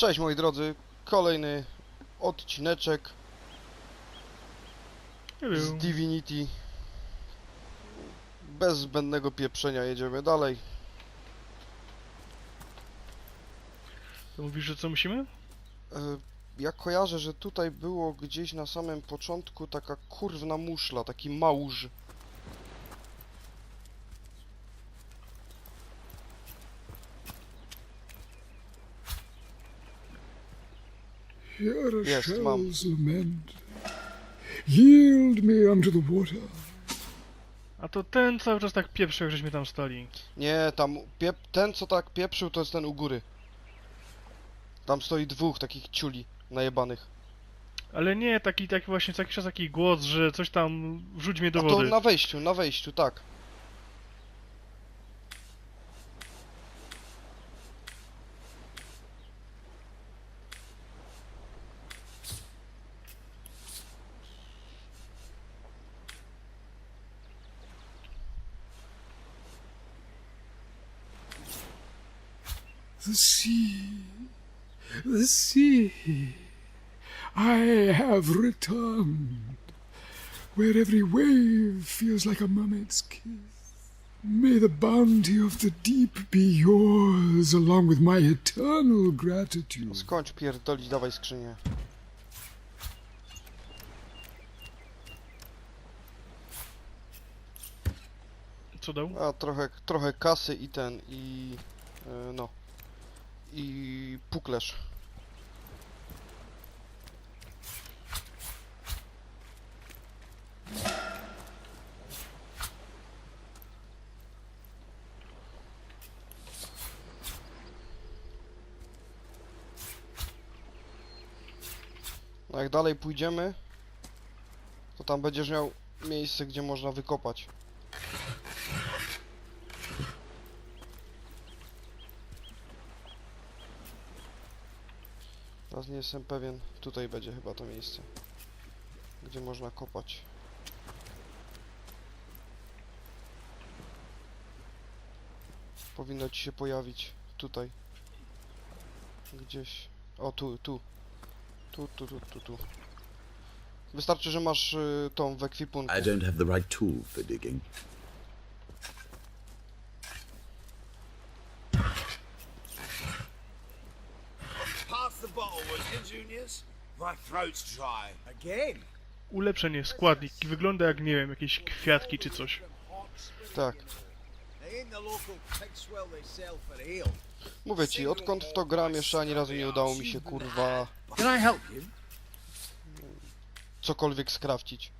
Cześć moi drodzy, kolejny odcineczek z Divinity. Bez zbędnego pieprzenia jedziemy dalej. To mówisz, że co musimy? E, Ja kojarzę, że tutaj było gdzieś na samym początku taka kurwna muszla, taki małż. Hear a Yes, ma'am. shell's lament. Yield me unto the water. A to ten cały czas tak pieprzy, jak żeśmy tam stali. Nie, tam piep ten co tak pieprzył to jest ten u góry. Tam stoi dwóch takich ciuli najebanych. Ale nie, taki, taki właśnie co jakiś czas taki głos, że coś tam wrzuć mnie do A to wody. na wejściu, na wejściu, tak. Sea. The sea. I have returned. Where every wave feels like a mermaid's kiss. May the bounty of the deep be yours, along with my eternal gratitude. Skończ pierdolić, dawaj skrzynię. Co dał? A trochę, trochę kasy i ten, i... e, no. I puklerz. No jak dalej pójdziemy, to tam będziesz miał miejsce, gdzie można wykopać. Nie jestem pewien. Tutaj będzie chyba to miejsce. Gdzie można kopać. Powinno ci się pojawić tutaj. Gdzieś. O, tu, tu. Tu, tu, tu, tu, tu. Wystarczy, że masz y, tą w ekwipunku. I don't have the right tool for digging. Pass the bottle, will you, Juniors? My throat's dry. Again? Ulepszenie, składnik. Wygląda jak, nie wiem, jakieś kwiatki czy coś. Tak. Mówię ci, odkąd w to gram jeszcze ani razu nie udało mi się kurwa cokolwiek skrawcić.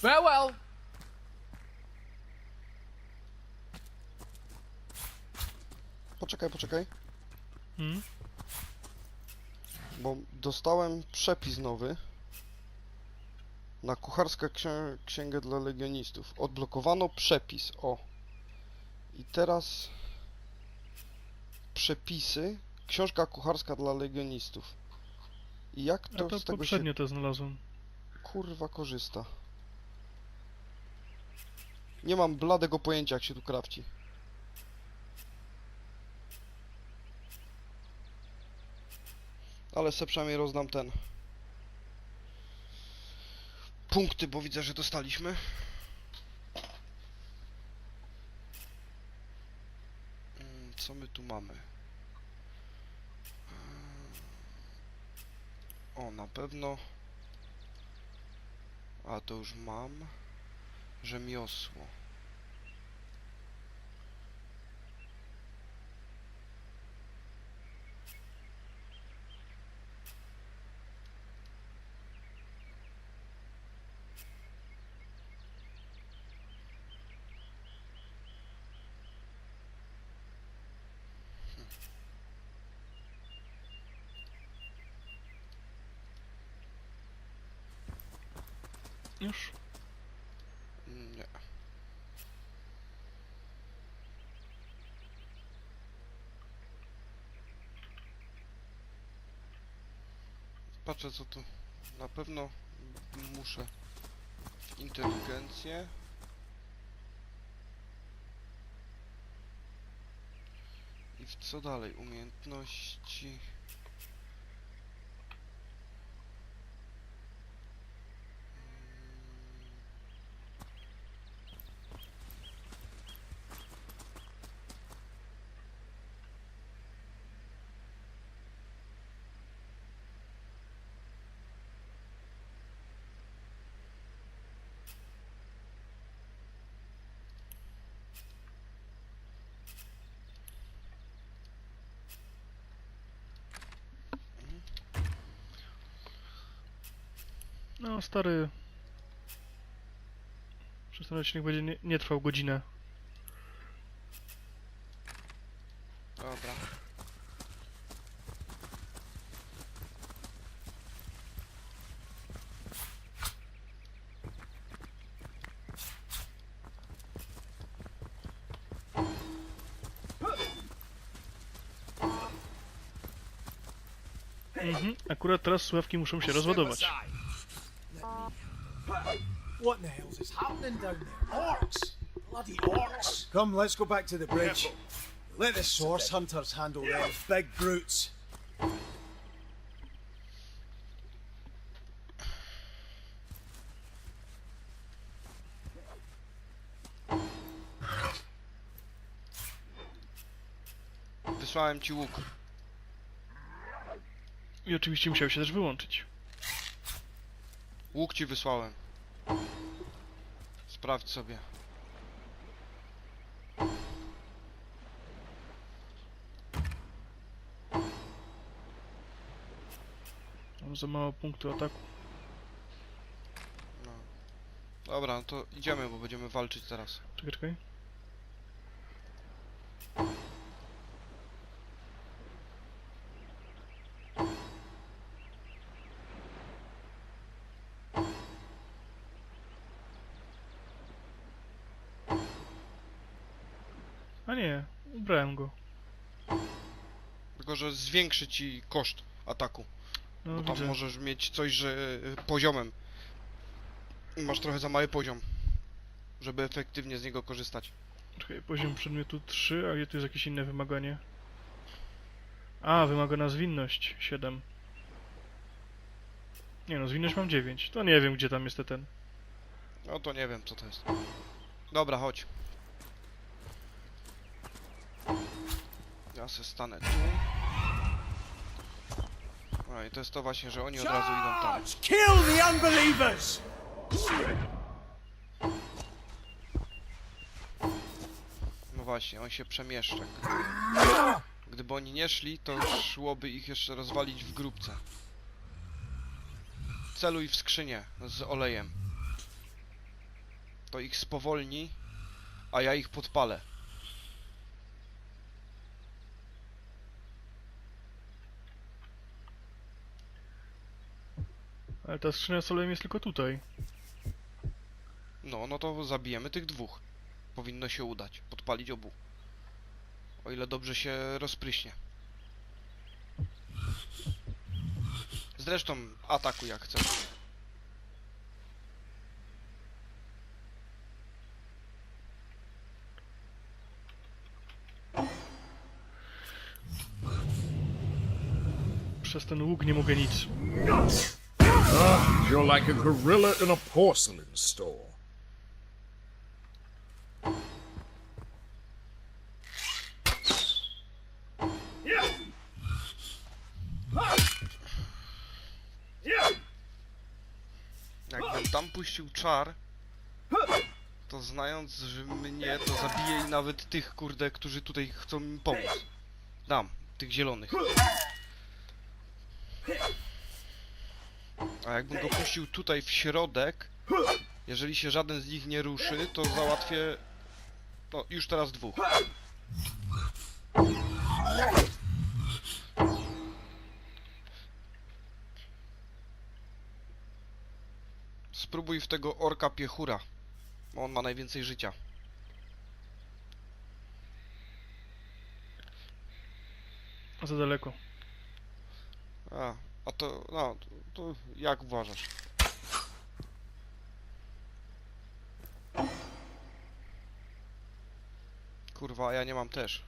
Farewell. Poczekaj, poczekaj. Hmm? Bo dostałem przepis nowy na kucharska księ księgę dla legionistów. Odblokowano przepis, o. I teraz przepisy, książka kucharska dla legionistów. I jak A to, to z tego się poprzednio to znalazłem. kurwa korzysta? Nie mam bladego pojęcia jak się tu krawci. Ale se przynajmniej rozdam ten. Punkty, bo widzę, że dostaliśmy. Mm, Co my tu mamy? O, na pewno. A to już mam rzemiosło Już. Patrzę co tu. Na pewno muszę inteligencję. I w co dalej? Umiejętności. No, stary. Przez ten odcinek będzie nie, nie trwał godzinę. Dobra. Mhm. Akurat teraz słuchawki muszą się rozładować. What in the hell's is happening down there? Orcs! Bloody orcs! Come, let's go back to the bridge. Let the source hunters handle them big brutes. Wysłałem ci łuk. I oczywiście musiał się też wyłączyć. Łuk ci wysłałem. Sprawdź sobie. Mam za mało punktu ataku. No. Dobra, no to idziemy, bo będziemy walczyć teraz. Czekaj, czekaj. A nie, ubrałem go. Tylko, że zwiększy ci koszt ataku. No Bo tam widzę. możesz mieć coś, że y, poziomem. Masz trochę za mały poziom. Żeby efektywnie z niego korzystać. Czekaj, poziom przedmiotu 3, a gdzie tu jest jakieś inne wymaganie? A, wymaga na zwinność 7. Nie no, zwinność mam 9. To nie wiem, gdzie tam jest te ten. No to nie wiem, co to jest. Dobra, chodź. Ja se stanę tu. No i to jest to właśnie, że oni od razu idą tam. Kill the unbelievers! No właśnie, on się przemieszcza. Gdyby oni nie szli, to szłoby ich jeszcze rozwalić w grupce. Celuj w skrzynię z olejem. To ich spowolni, a ja ich podpalę. Ale ta skrzynia z olejem jest tylko tutaj. No, no to zabijemy tych dwóch. Powinno się udać. Podpalić obu. O ile dobrze się rozpryśnie. Zresztą atakuj jak chcesz. Przez ten łuk nie mogę nic. You're like a gorilla in a porcelain store. Jakbym tam puścił czar, to znając, że mnie to zabije i nawet tych, kurde, którzy tutaj chcą mi pomóc. Dam, tych zielonych. A jakbym go puścił tutaj w środek, jeżeli się żaden z nich nie ruszy, to załatwię... No, już teraz dwóch. Spróbuj w tego orka piechura. Bo on ma najwięcej życia. Za daleko. A, a to, no, to, jak uważasz? Kurwa, ja nie mam też.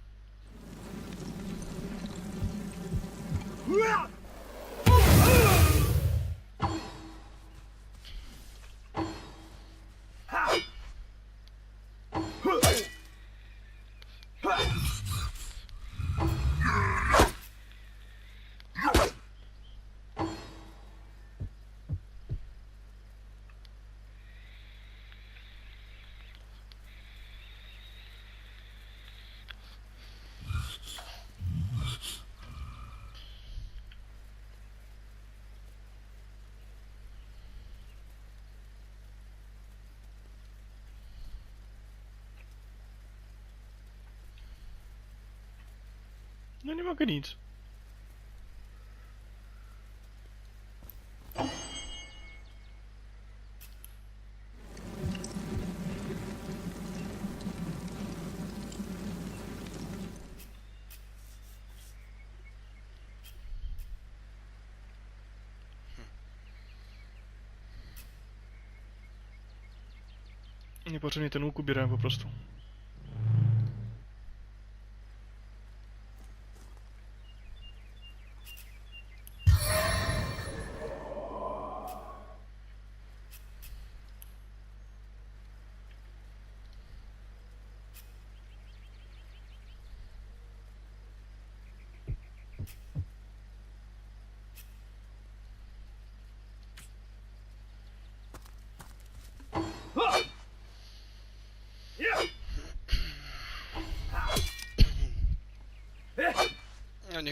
No nie mogę nic. Niepotrzebnie ten łuk ubierałem po prostu.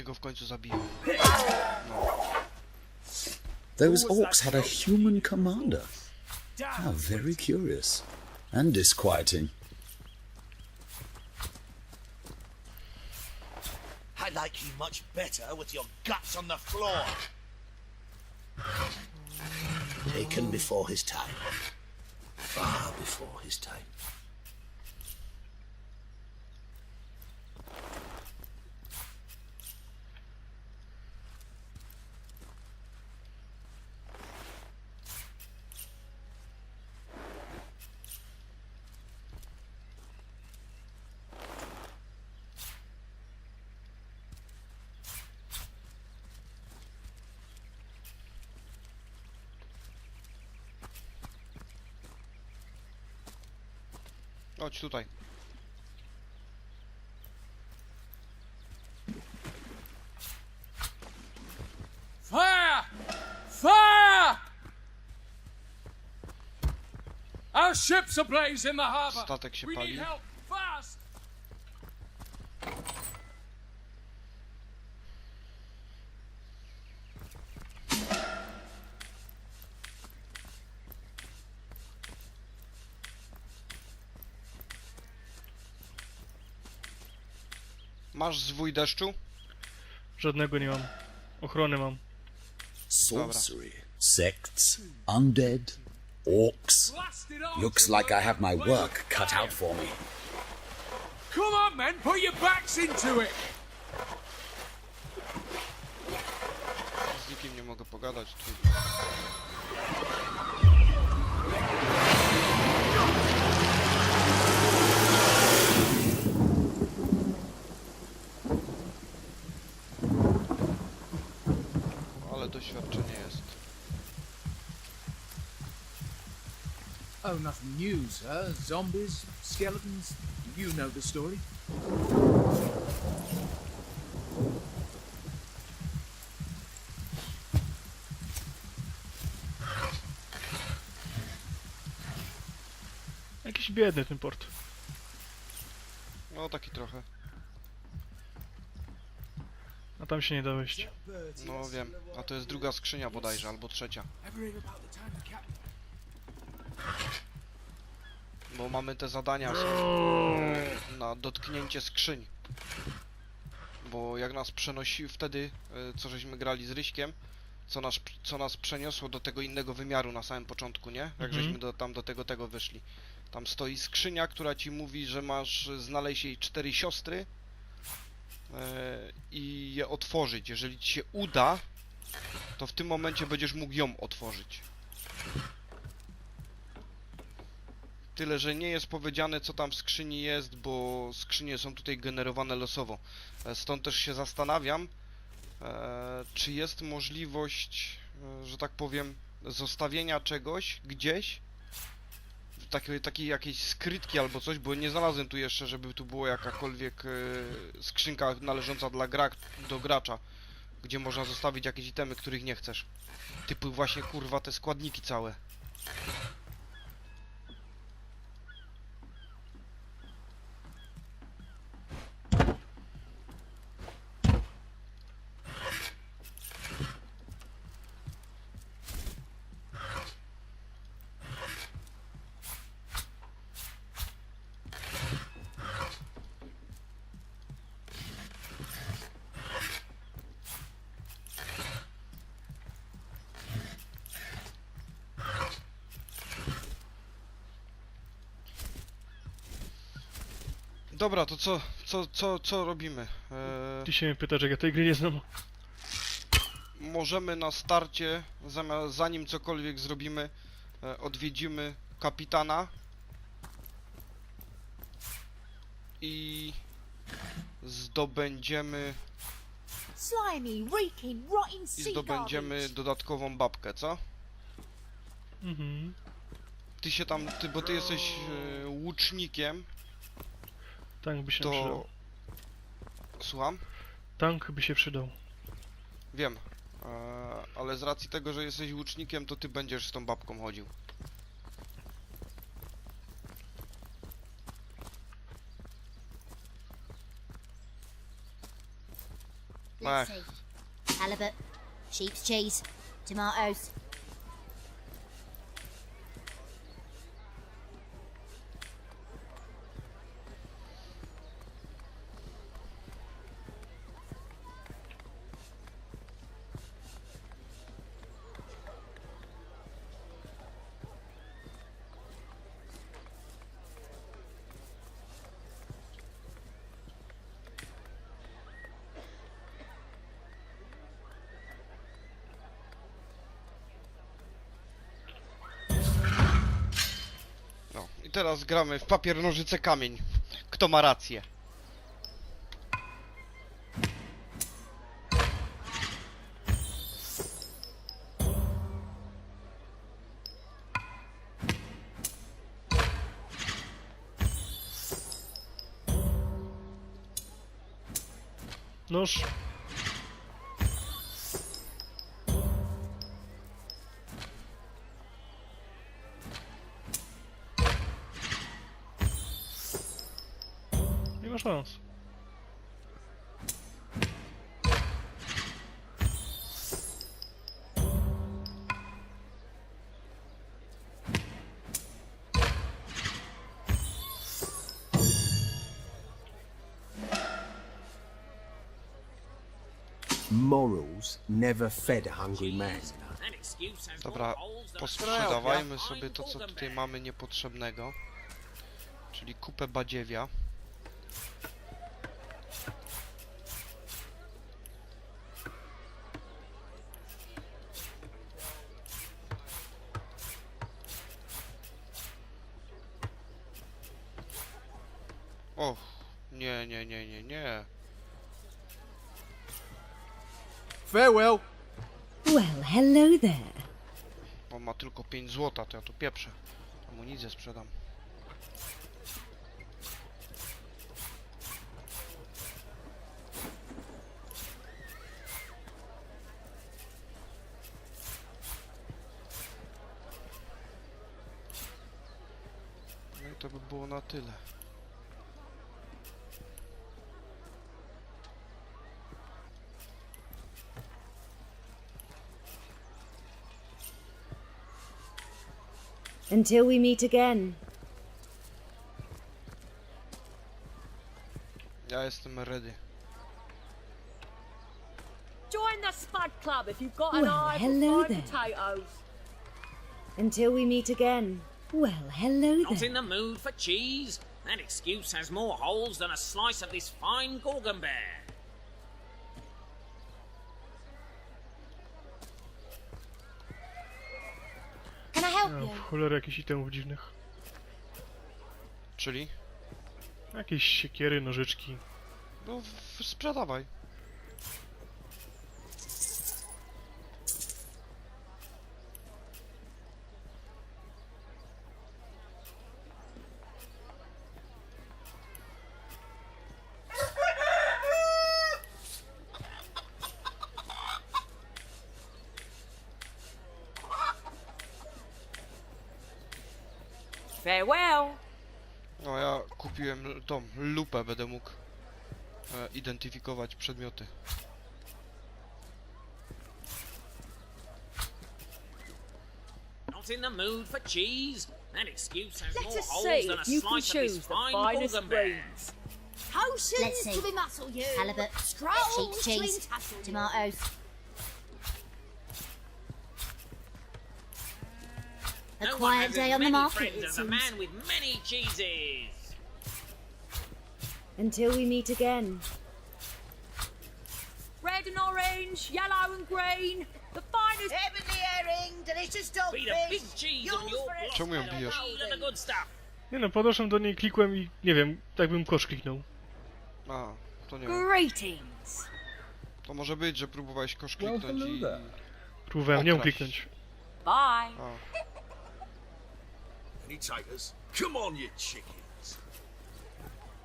Ja niego w końcu zabiję. Those orcs had a human commander. How very curious. And disquieting. I like you much better with your guts on the floor. Taken before his time. Far before his time. Chodź tutaj. Fire! Fire! Our ship's ablaze in the harbor. Statek się pali. Masz zwój deszczu? Żadnego nie mam. Ochronę mam. Sorcery, sects, undead, orcs. Looks like I have my work cut out for me. Come on, men, put your backs into it. Z nikim nie mogę pogadać. Ale doświadczenie jest. Oh, nothing new, sir. Zombies, skeletons. You know the story. Jakiś biedny ten port. No taki trochę. Tam się nie da wejść. No wiem. A to jest druga skrzynia bodajże, albo trzecia. Bo mamy te zadania na dotknięcie skrzyń. Bo jak nas przenosi wtedy, y, co żeśmy grali z Ryśkiem, co nas, co nas przeniosło do tego innego wymiaru na samym początku, nie? Jak Mhm. żeśmy do, tam do tego tego wyszli. Tam stoi skrzynia, która ci mówi, że masz znaleźć jej cztery siostry e, i je otworzyć. Jeżeli ci się uda, to w tym momencie będziesz mógł ją otworzyć. Tyle, że nie jest powiedziane co tam w skrzyni jest, bo skrzynie są tutaj generowane losowo. E, Stąd też się zastanawiam, e, czy jest możliwość, e, że tak powiem, zostawienia czegoś gdzieś, takiej, takiej jakiejś skrytki albo coś, bo nie znalazłem tu jeszcze, żeby tu było jakakolwiek e, skrzynka należąca dla gra, do gracza, gdzie można zostawić jakieś itemy, których nie chcesz. Typu właśnie kurwa te składniki całe. Dobra, to co, co, co, co robimy? E, Ty się mnie pytasz, jak ja tej gry nie znam. możemy na starcie, zanim cokolwiek zrobimy, e, odwiedzimy kapitana i zdobędziemy Slimy, reeking, rotting i sea zdobędziemy garbage. dodatkową babkę, co? Mhm. Ty się tam, ty, bo ty jesteś e, łucznikiem, Tank by się to... przydał. Słucham? Tank by się przydał. Wiem. E, ale z racji tego, że jesteś łucznikiem, to ty będziesz z tą babką chodził. Let's Ech. see. Halibut, sheep's cheese, tomatoes. Teraz gramy w papier, nożyce, kamień. Kto ma rację? Noż. Szans. Morals never fed a hungry man. Dobra, posprzedawajmy sobie to, co tutaj mamy niepotrzebnego. Czyli kupę badziewia. Nie, nie, nie, nie, nie. Farewell. Well, hello there. On ma tylko 5 złota, to ja tu pieprzę. Amunicję sprzedam. No i to by było na tyle. Until we meet again. Ja jestem ready. Join the Mud Club if you've got an Well, eye hello for fine there. potatoes. Until we meet again. Well, hello Not there. in the mood for cheese? That excuse has more holes than a slice of this fine Gorgon Cholerę jakichś itemów dziwnych. Czyli? Jakieś siekiery, nożyczki. No, w- sprzedawaj. Farewell. No ja kupiłem tą lupę, będę mógł e, identyfikować przedmioty. Not in the mood for cheese? That excuse has Let more us holes see than a if you can slice of choose the fine finest. Let's Potions see. to be muscle you. Halibut, Scrolls sheep's cheese, entassel you. tomatoes. A No quiet day on the market, it seems. man with many cheeses. Until we meet again. Red and orange, yellow and green. The finest. Heavenly herring, delicious the big dogfish. cheese on your Czemu ją bijesz? the good stuff. Nie no, podeszłem do niej, klikłem i nie wiem, tak bym kosz kliknął. A, to nie wiem. Greetings. To może być, że próbowałeś kosz kliknąć i... Próbowałem nią Okraść. kliknąć. Bye. A, Any takers? Come on, you chickens.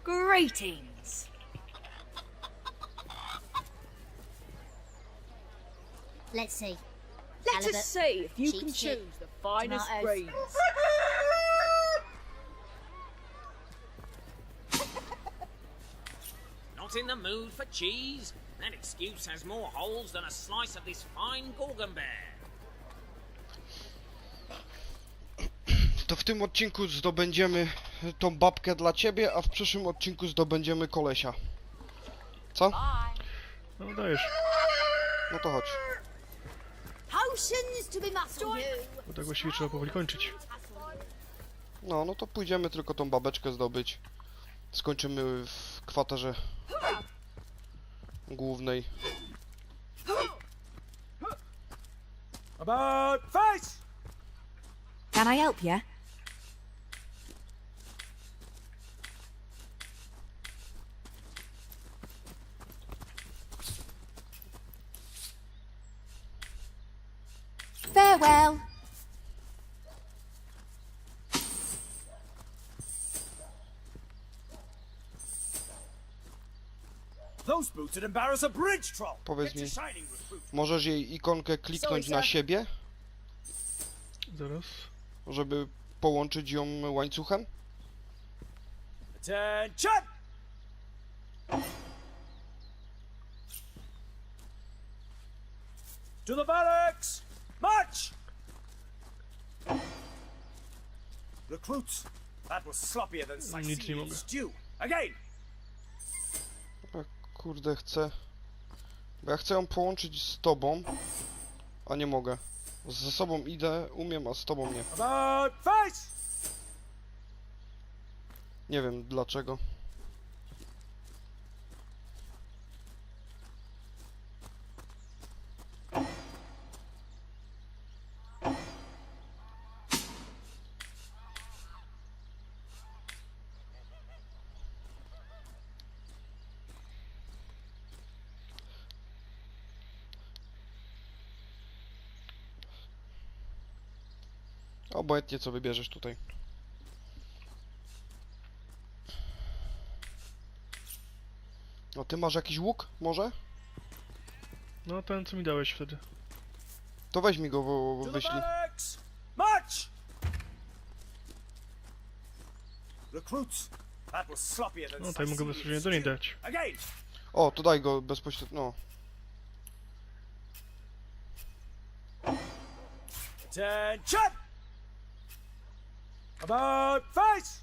Greetings. Let's see. Let Halibut, us see if you can choose the finest tomatoes. greens. Not in the mood for cheese? That excuse has more holes than a slice of this fine Gorgon tym odcinku zdobędziemy tą babkę dla ciebie, a w przyszłym odcinku zdobędziemy kolesia. Co? No dajesz. No to chodź. Bo tak właściwie trzeba powoli kończyć. No, no to pójdziemy tylko tą babeczkę zdobyć. Skończymy w kwaterze głównej. About face! Can I help you? Farewell. Those boots would embarrass a bridge troll. Powiedz Get mi, shining możesz jej ikonkę kliknąć na siebie, Zaraz. żeby połączyć ją łańcuchem? Attention! To the barracks! March! Recruits, that was sloppier than Sicilian stew. Again! A kurde, chcę... Bo ja chcę ją połączyć z tobą, a nie mogę. Ze sobą idę, umiem, a z tobą nie. About face! Nie wiem dlaczego. Obojętnie co wybierzesz tutaj. No ty masz jakiś łuk może? No ten co mi dałeś wtedy. To weź mi go, To the wyślij. March! Recruits, that was sloppier than No tutaj mogę bezpośrednio do niej dać. Again! O, to daj go bezpośrednio. No. Attention! About face!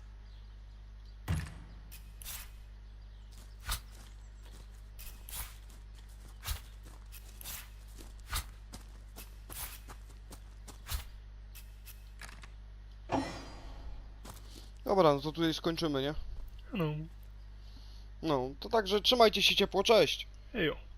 Dobra, no to tutaj skończymy, nie? No. No, to także trzymajcie się ciepło, cześć! Ejo.